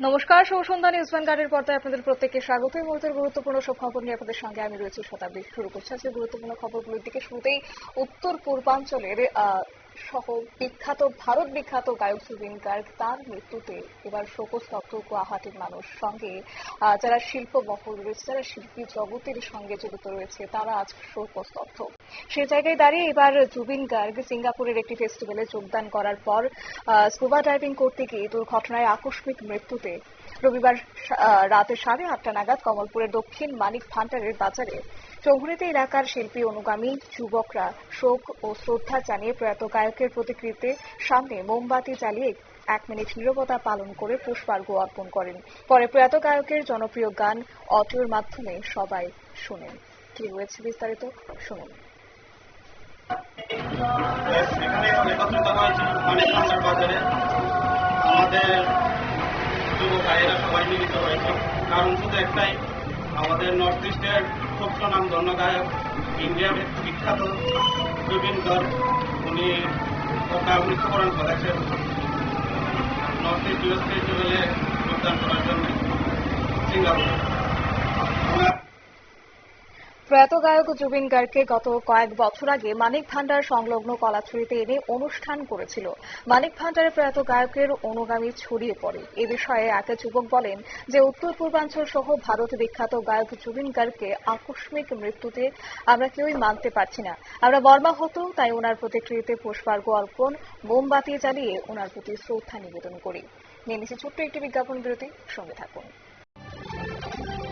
নমস্কার সৌসন্ধ্যা নিউজ ভ্যানগার্ডের পর্দায় আপনাদের প্রত্যেককে স্বাগত। এই মুহূর্তের গুরুত্বপূর্ণ সব খবর নিয়ে আপনাদের সঙ্গে আমি রয়েছি শতাব্দী। শুরু করছি আজকে গুরুত্বপূর্ণ খবরগুলোর দিকে। শুরুতেই উত্তর পূর্বাঞ্চলের সহ বিখ্যাত, ভারত বিখ্যাত গায়ক জুবিন গার্গ তার মৃত্যুতে এবার শোকস্তব্ধ গুয়াহাটির মানুষ। সঙ্গে যারা শিল্প মহল রয়েছে, যারা শিল্পী জগতের সঙ্গে জড়িত রয়েছে, তারা আজ শোকস্তব্ধ। সে জায়গায় দাঁড়িয়ে এবার জুবিন গার্গ সিঙ্গাপুরের একটি ফেস্টিভ্যালে যোগদান করার পর স্কুবা ডাইভিং করতে গিয়ে দুর্ঘটনায় আকস্মিক মৃত্যুতে রবিবার রাতে সাড়ে আটটা নাগাদ কমলপুরের দক্ষিণ মানিক ভান্ডারের বাজারে চৌধুরীতে এলাকার শিল্পী অনুগামী যুবকরা শোক ও শ্রদ্ধা জানিয়ে প্রয়াত গায়কের প্রতিকৃতিতে সামনে মোমবাতি জ্বালিয়ে এক মিনিট নীরবতা পালন করে পুষ্পার্ঘ অর্পণ করেন। পরে প্রয়াত গায়কের জনপ্রিয় গান অটোর মাধ্যমে সবাই শুনেন। কি রয়েছে বিস্তারিত? শুনুন। এখানে হয়েছে অনেক বাজারে। ভাইয়েরা সবাই মিলিত হয়েছে কারণ শুধু একটাই, আমাদের নর্থ ইস্টের খুব সুনাম গায়ক ইন্ডিয়ার বিখ্যাত বিপিন গার্গ উনি মৃত্যুবরণ করেছেন নর্থ ইস্ট ইউএসএ ফেস্টিভ্যালে যোগদান করার জন্য সিঙ্গাপুরে। প্রয়াত গায়ক জুবিন গার্গকে গত কয়েক বছর আগে মানিক ভান্ডার সংলগ্ন কলাছড়িতে এনে অনুষ্ঠান করেছিল। মানিক ভান্ডারে প্রয়াত গায়কের অনুগামী ছড়িয়ে পড়ে। এ বিষয়ে এক যুবক বলেন যে, উত্তর পূর্বাঞ্চল সহ ভারত বিখ্যাত গায়ক জুবিন গার্গকে আকস্মিক মৃত্যুতে আমরা কেউই মানতে পারছি না। আমরা বর্মা হতো তাই ওনার প্রতিকৃতিতে পুষ্পার্ঘ অর্পণ মোমবাতি জ্বালিয়ে ওনার প্রতি শ্রদ্ধা নিবেদন করি। নিয়ে নিচ্ছি ছোট্ট একটি বিজ্ঞাপন বিরতি। সঙ্গে থাকুন।